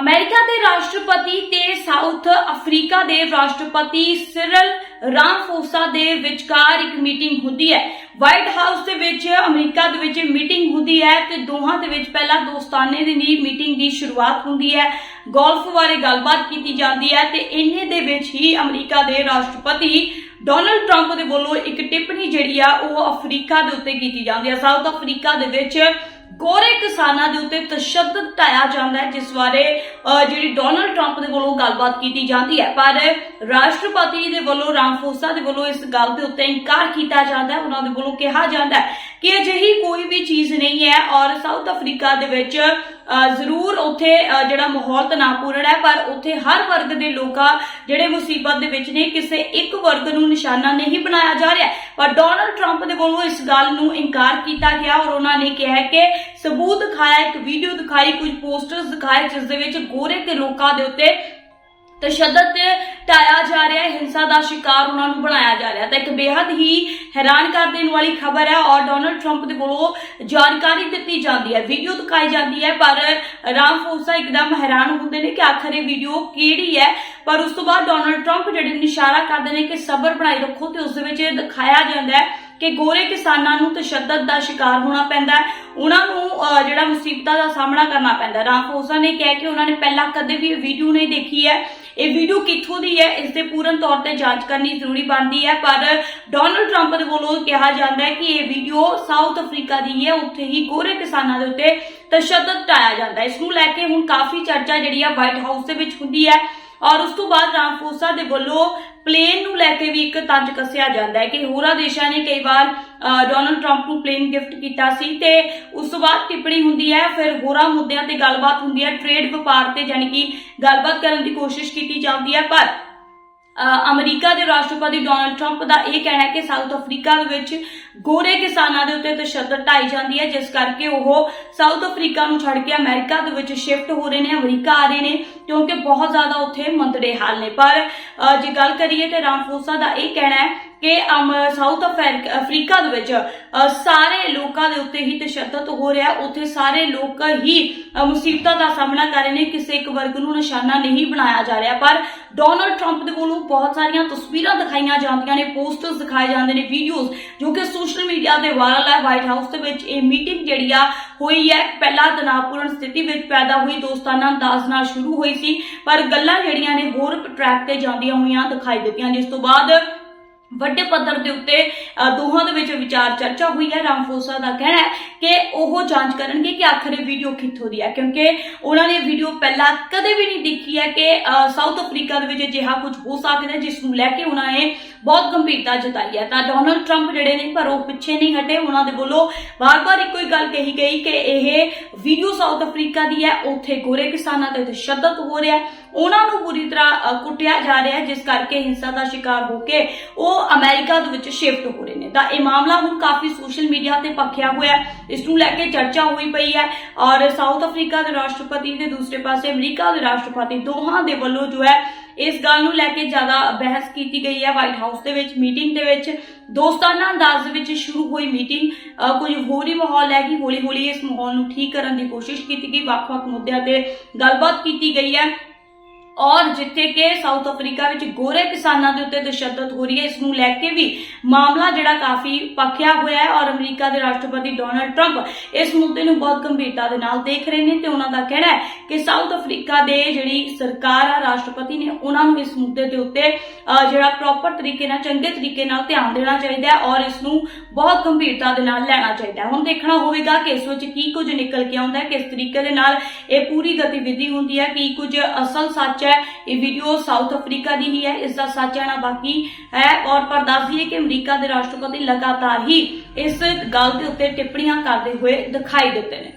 America ਦੇ ਰਾਸ਼ਟਰਪਤੀ ਤੇ ਸਾਊਥ ਅਫਰੀਕਾ ਦੇ ਰਾਸ਼ਟਰਪਤੀ ਸਿਰਲ ਰਾਮਫੋਸਾ ਦੇ ਵਿਚਕਾਰ ਇੱਕ ਮੀਟਿੰਗ ਹੁੰਦੀ ਹੈ। ਵਾਈਟ ਹਾਊਸ ਦੇ ਵਿੱਚ, ਅਮਰੀਕਾ ਦੇ ਵਿੱਚ ਮੀਟਿੰਗ ਹੁੰਦੀ ਹੈ ਤੇ ਦੋਹਾਂ ਦੇ ਵਿੱਚ ਪਹਿਲਾਂ ਦੋਸਤਾਨੇ ਦੀ ਮੀਟਿੰਗ ਦੀ ਸ਼ੁਰੂਆਤ ਹੁੰਦੀ ਹੈ। ਗੋਲਫ ਬਾਰੇ ਗੱਲਬਾਤ ਕੀਤੀ ਜਾਂਦੀ ਹੈ ਤੇ ਇੰਨੇ ਦੇ ਵਿੱਚ ਹੀ ਅਮਰੀਕਾ ਦੇ ਰਾਸ਼ਟਰਪਤੀ ਡੋਨਲਡ ਟਰੰਪ ਦੇ ਵੱਲੋਂ ਇੱਕ ਟਿੱਪਣੀ ਜਿਹੜੀ ਆ, ਉਹ ਅਫਰੀਕਾ ਦੇ ਉੱਤੇ ਕੀਤੀ ਜਾਂਦੀ ਹੈ। ਸਾਊਥ ਅਫਰੀਕਾ ਦੇ ਵਿੱਚ ਗੋਰੇ ਕਿਸਾਨਾਂ ਦੇ ਉੱਤੇ ਤਸ਼ੱਦਦ ਢਾਇਆ ਜਾਂਦਾ ਹੈ ਜਿਸ ਬਾਰੇ ਅਹ, ਜਿਹੜੀ ਡੋਨਲਡ ਟਰੰਪ ਦੇ ਵੱਲੋਂ ਗੱਲਬਾਤ ਕੀਤੀ ਜਾਂਦੀ ਹੈ। ਪਰ ਰਾਸ਼ਟਰਪਤੀ ਦੇ ਵੱਲੋਂ ਰਾਮਫੋਸਾ ਦੇ ਵੱਲੋਂ ਇਸ ਗੱਲ ਦੇ ਉੱਤੇ ਇਨਕਾਰ ਕੀਤਾ ਜਾਂਦਾ ਹੈ। ਉਹਨਾਂ ਦੇ ਵੱਲੋਂ ਕਿਹਾ ਜਾਂਦਾ ਹੈ ਕਿ ਅਜਿਹੀ ਕੋਈ ਵੀ ਚੀਜ਼ ਨਹੀਂ ਹੈ ਔਰ ਸਾਊਥ ਅਫਰੀਕਾ ਦੇ ਵਿੱਚ ਜ਼ਰੂਰ ਉੱਥੇ ਜਿਹੜਾ ਮਾਹੌਲ ਤਣਾਅਪੂਰਨ ਹੈ, ਪਰ ਉੱਥੇ ਹਰ ਵਰਗ ਦੇ ਲੋਕਾਂ ਜਿਹੜੇ ਮੁਸੀਬਤ ਦੇ ਵਿੱਚ ਨੇ, ਕਿਸੇ ਇੱਕ ਵਰਗ ਨੂੰ ਨਿਸ਼ਾਨਾ ਨਹੀਂ ਬਣਾਇਆ ਜਾ ਰਿਹਾ। ਪਰ ਡੋਨਲਡ ਟਰੰਪ ਦੇ ਵੱਲੋਂ ਇਸ ਗੱਲ ਨੂੰ ਇਨਕਾਰ ਕੀਤਾ ਗਿਆ ਔਰ ਉਹਨਾਂ ਨੇ ਕਿਹਾ ਕਿ ਸਬੂਤ ਦਿਖਾਇਆ, ਇੱਕ ਵੀਡੀਓ ਦਿਖਾਈ, ਕੁਝ ਪੋਸਟਰਸ ਦਿਖਾਏ, ਜਿਸ ਦੇ ਵਿੱਚ ਗੋਰੇ ਤੇ ਲੋਕਾਂ ਦੇ ਉੱਤੇ ਤਸ਼ੱਦਦ ਤੇ ਢਾਇਆ ਜਾ ਰਿਹਾ ਹੈ ਹਿੰਸਾ ਦਾ ਸ਼ਿਕਾਰ ਉਹਨਾਂ ਨੂੰ ਬਣਾਇਆ ਜਾ ਰਿਹਾ। ਤਾਂ ਇੱਕ ਬੇहद ਹੀ ਹੈਰਾਨ ਕਰ ਦੇਣ ਵਾਲੀ ਖਬਰ ਹੈ ਔਰ ਡੋਨਲਡ ਟਰੰਪ ਦੇ ਵੱਲੋਂ ਜਾਣਕਾਰੀ ਦਿੱਤੀ ਜਾਂਦੀ ਹੈ ਵੀਡੀਓ ਦਿਖਾਈ ਜਾਂਦੀ ਹੈ, ਪਰ ਰਾਮਫੋਸਾ ਇੱਕਦਮ ਹੈਰਾਨ ਹੁੰਦੇ ਨੇ ਕਿ ਆਖਰ ਇਹ ਵੀਡੀਓ ਕਿਹੜੀ ਹੈ। ਪਰ ਉਸ ਤੋਂ ਬਾਅਦ ਡੋਨਲਡ ਟਰੰਪ ਜਿਹੜੇ ਨੂੰ ਕਰਦੇ ਨੇ ਕਿ ਸਬਰ ਬਣਾਈ ਰੱਖੋ ਤੇ ਉਸ ਦੇ ਵਿੱਚ ਇਹ ਦਿਖਾਇਆ ਜਾਂਦਾ ਹੈ ਕਿ ਗੋਰੇ ਕਿਸਾਨਾਂ ਨੂੰ ਤਸ਼ੱਦਦ ਦਾ ਸ਼ਿਕਾਰ ਹੋਣਾ ਪੈਂਦਾ ਹੈ। ਉਹਨਾਂ ਨੂੰ ਜਿਹੜਾ ਮੁਸੀਬਤਾਂ ਦਾ ਸਾਹਮਣਾ ਕਰਨਾ ਪੈਂਦਾ ਹੈ। ਰਾਮਫੋਸਾ ਨੇ ਕਿਹਾ ਕਿ ਉਹਨਾਂ ਨੇ ਪਹਿਲਾਂ ਕਦੇ ਵੀ ਇਹ ਵੀਡੀਓ ਨਹੀਂ ਦੇਖੀ ਹੈ। ਇਹ ਵੀਡੀਓ ਕਿੱਥੋਂ ਦੀ ਹੈ, ਇਸ ਦੇ ਪੂਰਨ ਤੌਰ ਤੇ ਜਾਂਚ ਕਰਨੀ ਜ਼ਰੂਰੀ ਬਣਦੀ ਹੈ, ਪਰ ਡੋਨਲਡ ਟਰੰਪ ਦੇ ਵੱਲੋਂ ਕਿਹਾ ਜਾਂਦਾ ਹੈ ਕਿ ਇਹ ਵੀਡੀਓ ਸਾਊਥ ਅਫਰੀਕਾ ਦੀ ਹੈ, ਉੱਥੇ ਹੀ ਗੋਰੇ ਕਿਸਾਨਾਂ ਦੇ ਉੱਤੇ ਤਸ਼ੱਦਦ ਟਾਇਆ ਜਾਂਦਾ ਹੈ। ਇਸ ਨੂੰ ਲੈ ਕੇ ਹੁਣ ਕਾਫੀ ਚਰਚਾ ਜਿਹੜੀ ਆ ਵਾਈਟ ਹਾਊਸ ਦੇ ਵਿੱਚ ਹੁੰਦੀ ਹੈ। ਔਰ ਉਸ ਤੋਂ ਬਾਅਦ ਰਾਮਫੋਸਾ ਦੇ ਵੱਲੋਂ ਪਲੇਨ ਨੂੰ ਲੈ ਕੇ ਵੀ ਇੱਕ ਤੰਜ ਕੱਸਿਆ ਜਾਂਦਾ ਹੈ ਕਿ ਹੋਰਾਂ ਦੇਸ਼ਾਂ ਨੇ ਕਈ ਵਾਰ ਡੋਨਲਡ ਟਰੰਪ ਨੂੰ ਪਲੇਨ ਗਿਫਟ ਕੀਤਾ ਸੀ ਤੇ ਉਸ ਤੋਂ ਬਾਅਦ ਟਿੱਪਣੀ ਹੁੰਦੀ ਹੈ, ਫਿਰ ਹੋਰਾਂ ਮੁੱਦਿਆਂ ਤੇ ਗੱਲਬਾਤ ਹੁੰਦੀ ਹੈ, ਟ੍ਰੇਡ ਵਪਾਰ ਤੇ ਯਾਨੀ ਕਿ ਗੱਲਬਾਤ ਕਰਨ ਦੀ ਕੋਸ਼ਿਸ਼ ਕੀਤੀ ਜਾਂਦੀ ਹੈ, ਪਰ ਅਮਰੀਕਾ ਦੇ ਰਾਸ਼ਟਰਪਤੀ ਡੋਨਲਡ ਟਰੰਪ ਦਾ ਇਹ ਕਹਿਣਾ ਹੈ ਕਿ ਸਾਊਥ ਅਫਰੀਕਾ ਦੇ ਵਿੱਚ ਗੋਰੇ ਕਿਸਾਨਾਂ ਦੇ ਉੱਤੇ ਤਸ਼ੱਦਦ ਢਾਈ ਜਾਂਦੀ ਹੈ, ਜਿਸ ਕਰਕੇ ਉਹ ਸਾਊਥ ਅਫਰੀਕਾ ਨੂੰ ਛੱਡ ਕੇ ਅਮਰੀਕਾ ਦੇ ਵਿੱਚ ਸ਼ਿਫਟ ਹੋ ਰਹੇ ਨੇ, ਅਮਰੀਕਾ ਆ ਰਹੇ ਨੇ, ਕਿਉਂਕਿ ਬਹੁਤ ਜ਼ਿਆਦਾ ਉੱਥੇ ਮੰਦੜੇ ਹਾਲ ਨੇ। ਪਰ ਜੇ ਗੱਲ ਕਰੀਏ ਤੇ ਰਾਮਫੋਸਾ ਦਾ ਇਹ ਕਹਿਣਾ ਹੈ ਕਿ ਅਮ ਸਾਊਥ ਅਫਰੀਕ- ਅਫਰੀਕਾ ਦੇ ਵਿੱਚ ਸਾਰੇ ਲੋਕਾਂ ਦੇ ਉੱਤੇ ਹੀ ਤਸ਼ੱਦਦ ਹੋ ਰਿਹਾ ਉੱਥੇ ਸਾਰੇ ਲੋਕ ਹੀ ਮੁਸੀਬਤਾਂ ਦਾ ਸਾਹਮਣਾ ਕਰ ਰਹੇ ਨੇ। ਕਿਸੇ ਇੱਕ ਵਰਗ ਨੂੰ ਨਿਸ਼ਾਨਾ ਨਹੀਂ ਬਣਾਇਆ ਜਾ ਰਿਹਾ। ਪਰ ਡੋਨਲਡ ਟਰੰਪ ਦੇ ਵੱਲੋਂ ਬਹੁਤ ਸਾਰੀਆਂ ਤਸਵੀਰਾਂ ਦਿਖਾਈਆਂ ਜਾਂਦੀਆਂ ਨੇ ਪੋਸਟਰਸ ਦਿਖਾਏ ਜਾਂਦੇ ਨੇ ਵੀਡੀਓਜ਼ ਜੋ ਕਿ ਸੋਸ਼ਲ ਮੀਡੀਆ ਤੇ ਵਾਇਰਲ ਹੈ। ਵਾਈਟ ਹਾਊਸ ਦੇ ਵਿੱਚ ਇਹ ਮੀਟਿੰਗ ਜਿਹੜੀ ਆ, ਹੋਈ ਹੈ। ਪਹਿਲਾਂ ਤਣਾਅਪੂਰਨ ਸਥਿਤੀ ਵਿੱਚ ਪੈਦਾ ਹੋਈ। ਦੋਸਤਾਨਾ ਅੰਦਾਜ਼ ਨਾਲ ਸ਼ੁਰੂ ਹੋਈ ਸੀ। ਪਰ ਗੱਲਾਂ ਜਿਹੜੀਆਂ ਨੇ ਹੋਰ ਟਰੈਕ ਤੇ ਜਾਂਦੀਆਂ ਹੋਈਆਂ ਦਿਖਾਈ ਦਿੱਤੀਆਂ। ਜਿਸ ਤੋਂ ਬਾਅਦ ਵੱਡੇ ਪੱਧਰ ਦੇ ਉੱਤੇ ਦੋਹਾਂ ਦੇ ਵਿੱਚ ਵਿਚਾਰ ਚਰਚਾ ਹੋਈ ਹੈ। ਰਾਮਫੋਸਾ ਦਾ ਕਹਿਣਾ ਹੈ ਕਿ ਉਹ ਜਾਂਚ ਕਰਨਗੇ ਕਿ ਆਖਰ ਇਹ ਵੀਡੀਓ ਕਿੱਥੋਂ ਦੀ ਹੈ, ਕਿਉਂਕਿ ਉਹਨਾਂ ਨੇ ਵੀਡੀਓ ਪਹਿਲਾਂ ਕਦੇ ਵੀ ਨਹੀਂ ਦੇਖੀ ਹੈ ਕਿ ਸਾਊਥ ਅਫਰੀਕਾ ਦੇ ਵਿੱਚ ਅਜਿਹਾ ਕੁਝ ਹੋ ਸਕਦਾ ਹੈ, ਜਿਸ ਨੂੰ ਲੈ ਕੇ ਉਹਨਾਂ ਨੇ ਬਹੁਤ ਗੰਭੀਰਤਾ ਜਤਾਈ ਹੈ। ਤਾਂ ਡੋਨਲਡ ਟਰੰਪ ਜਿਹੜੇ ਨੇ, ਪਰ ਉਹ ਪਿੱਛੇ ਨਹੀਂ ਹਟੇ। ਉਹਨਾਂ ਦੇ ਵੱਲੋਂ ਵਾਰ-ਵਾਰ ਇੱਕੋ ਹੀ ਗੱਲ ਕਹੀ ਗਈ ਕਿ ਇਹ ਵੀਡੀਓ ਸਾਊਥ ਅਫਰੀਕਾ ਦੀ ਹੈ, ਉੱਥੇ ਗੋਰੇ ਕਿਸਾਨਾਂ ਤੇ ਤਸ਼ੱਦਦ ਹੋ ਰਿਹਾ ਉਹਨਾਂ ਨੂੰ ਪੂਰੀ ਤਰ੍ਹਾਂ ਕੁੱਟਿਆ ਜਾ ਰਿਹਾ ਜਿਸ ਕਰਕੇ ਹਿੰਸਾ ਦਾ ਸ਼ਿਕਾਰ ਹੋ ਕੇ ਉਹ ਅਮਰੀਕਾ ਦੇ ਵਿੱਚ ਸ਼ਿਫਟ ਹੋ ਰਹੇ ਨੇ। ਤਾਂ ਇਹ ਮਾਮਲਾ ਹੁਣ ਕਾਫੀ ਸੋਸ਼ਲ ਮੀਡੀਆ ਤੇ ਪੱਖਿਆ ਹੋਇਆ ਇਸ ਨੂੰ ਲੈ ਕੇ ਚਰਚਾ ਹੋਈ ਪਈ ਹੈ ਔਰ ਸਾਊਥ ਅਫਰੀਕਾ ਦੇ ਰਾਸ਼ਟਰਪਤੀ ਤੇ ਦੂਸਰੇ ਪਾਸੇ, ਅਮਰੀਕਾ ਦੇ ਰਾਸ਼ਟਰਪਤੀ ਦੋਹਾਂ ਦੇ ਵੱਲੋਂ ਜੋ ਹੈ ਇਸ ਗੱਲ ਨੂੰ ਲੈ ਕੇ ਜ਼ਿਆਦਾ ਬਹਿਸ ਕੀਤੀ ਗਈ ਹੈ ਵਾਈਟ ਹਾਊਸ ਦੇ ਵਿੱਚ ਮੀਟਿੰਗ ਦੇ ਵਿੱਚ। ਦੋਸਤਾਨਾ ਅੰਦਾਜ਼ ਦੇ ਵਿੱਚ ਸ਼ੁਰੂ ਹੋਈ ਮੀਟਿੰਗ ਅ, ਕੁਝ ਹੋਰ ਹੀ ਮਾਹੌਲ ਹੈ ਕਿ ਹੌਲੀ ਹੌਲੀ ਇਸ ਮਾਹੌਲ ਨੂੰ ਠੀਕ ਕਰਨ ਦੀ ਕੋਸ਼ਿਸ਼ ਕੀਤੀ ਗਈ। ਵੱਖ-ਵੱਖ ਮੁੱਦਿਆਂ ਤੇ ਗੱਲਬਾਤ ਕੀਤੀ ਗਈ ਹੈ। ਔਰ ਜਿੱਥੇ ਕਿ ਸਾਊਥ ਅਫਰੀਕਾ ਵਿੱਚ ਗੋਰੇ ਕਿਸਾਨਾਂ ਦੇ ਉੱਤੇ ਤਸ਼ੱਦਦ ਹੋ ਰਹੀ ਹੈ, ਇਸ ਨੂੰ ਲੈ ਕੇ ਵੀ ਮਾਮਲਾ ਜਿਹੜਾ ਕਾਫੀ ਪੱਖਿਆ ਹੋਇਆ ਹੈ ਔਰ ਅਮਰੀਕਾ ਦੇ ਰਾਸ਼ਟਰਪਤੀ ਡੋਨਲਡ ਟਰੰਪ ਇਸ ਮੁੱਦੇ ਨੂੰ ਬਹੁਤ ਗੰਭੀਰਤਾ ਦੇ ਨਾਲ ਦੇਖ ਰਹੇ ਨੇ ਤੇ ਉਹਨਾਂ ਦਾ ਕਹਿਣਾ ਹੈ ਕਿ ਸਾਊਥ ਅਫਰੀਕਾ ਦੇ ਜਿਹੜੀ ਸਰਕਾਰ ਆ, ਰਾਸ਼ਟਰਪਤੀ ਨੇ ਉਹਨਾਂ ਨੂੰ ਇਸ ਮੁੱਦੇ ਦੇ ਉੱਤੇ ਜਿਹੜਾ ਪ੍ਰੋਪਰ ਤਰੀਕੇ ਨਾਲ, ਚੰਗੇ ਤਰੀਕੇ ਨਾਲ ਧਿਆਨ ਦੇਣਾ ਚਾਹੀਦਾ ਹੈ ਔਰ ਇਸ ਨੂੰ ਬਹੁਤ ਗੰਭੀਰਤਾ ਦੇ ਨਾਲ ਲੈਣਾ ਚਾਹੀਦਾ ਹੈ। ਹੁਣ ਦੇਖਣਾ ਹੋਵੇਗਾ ਕਿ ਇਸ ਵਿੱਚ ਕੀ ਕੁਝ ਨਿਕਲ ਕੇ ਆਉਂਦਾ ਹੈ, ਕਿਸ ਤਰੀਕੇ ਦੇ ਨਾਲ ਇਹ ਪੂਰੀ ਗਤੀਵਿਧੀ ਹੁੰਦੀ ਹੈ, ਕੀ ਕੁਝ ਅਸਲ ਸੱਚ ਹੈ ਹੈ। ਇਹ ਵੀਡੀਓ ਸਾਊਥ ਅਫਰੀਕਾ ਦੀ ਹੀ ਹੈ, ਇਸ ਦਾ ਸੱਚ ਆਣਾ ਬਾਕੀ ਹੈ ਔਰ ਪਰ ਦੱਸ ਦਈਏ ਕਿ ਅਮਰੀਕਾ ਦੇ ਰਾਸ਼ਟਰਪਤੀ ਲਗਾਤਾਰ ਹੀ ਇਸ ਗੱਲ ਦੇ ਉੱਤੇ ਟਿੱਪਣੀਆਂ ਕਰਦੇ ਹੋਏ ਦਿਖਾਈ ਦਿੱਤੇ ਨੇ।